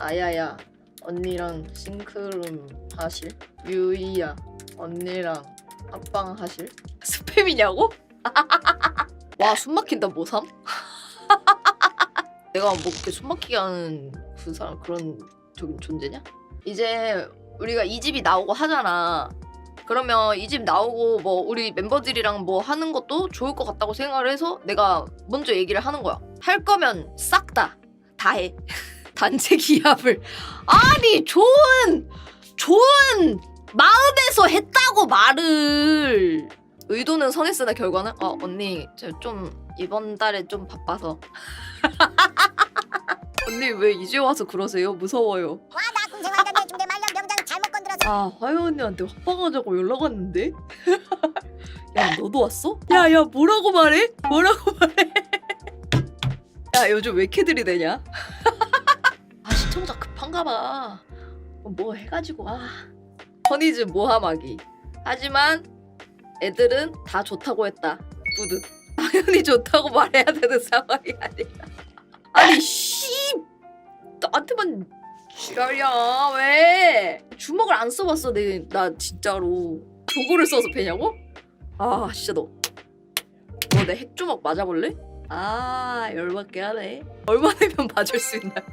아야야 언니랑 싱크룸 하실? 유이야 언니랑 합방 하실? 스팸이냐고? 와 숨막힌다 모삼? 내가 뭐 그렇게 숨막히게 하는 그 사람 그런 저기 존재냐? 이제 우리가 이 집이 나오고 하잖아. 그러면 이 집 나오고 뭐 우리 멤버들이랑 뭐 하는 것도 좋을 것 같다고 생각을 해서 내가 먼저 얘기를 하는 거야. 할 거면 싹 다 다 해. 단체 기합을 아니 좋은 좋은 마음에서 했다고 말을 의도는 선했으나 결과는 어 언니 저 좀 이번 달에 좀 바빠서 언니 왜 이제 와서 그러세요 무서워요 와나 군생활단대 중대 말년 병장 잘못 건드렸어 아 화요 언니한테 합방하자고 연락 왔는데 야 너도 왔어? 야야 뭐라고 말해? 뭐라고 말해? 야 요즘 왜 이렇게 들이대냐? 급한가 봐. 뭐 해가지고 아 허니즈 모함하기. 하지만 애들은 다 좋다고 했다. 부드. 당연히 좋다고 말해야 되는 상황이 아니야. 아니 씨 나한테만 지랄이야 왜? 주먹을 안 써봤어 내 나 진짜로 도구를 써서 패냐고? 아 진짜 너. 너 내 핵주먹 맞아볼래? 아 열받게 하네. 얼마 내면 봐줄 수 있나요?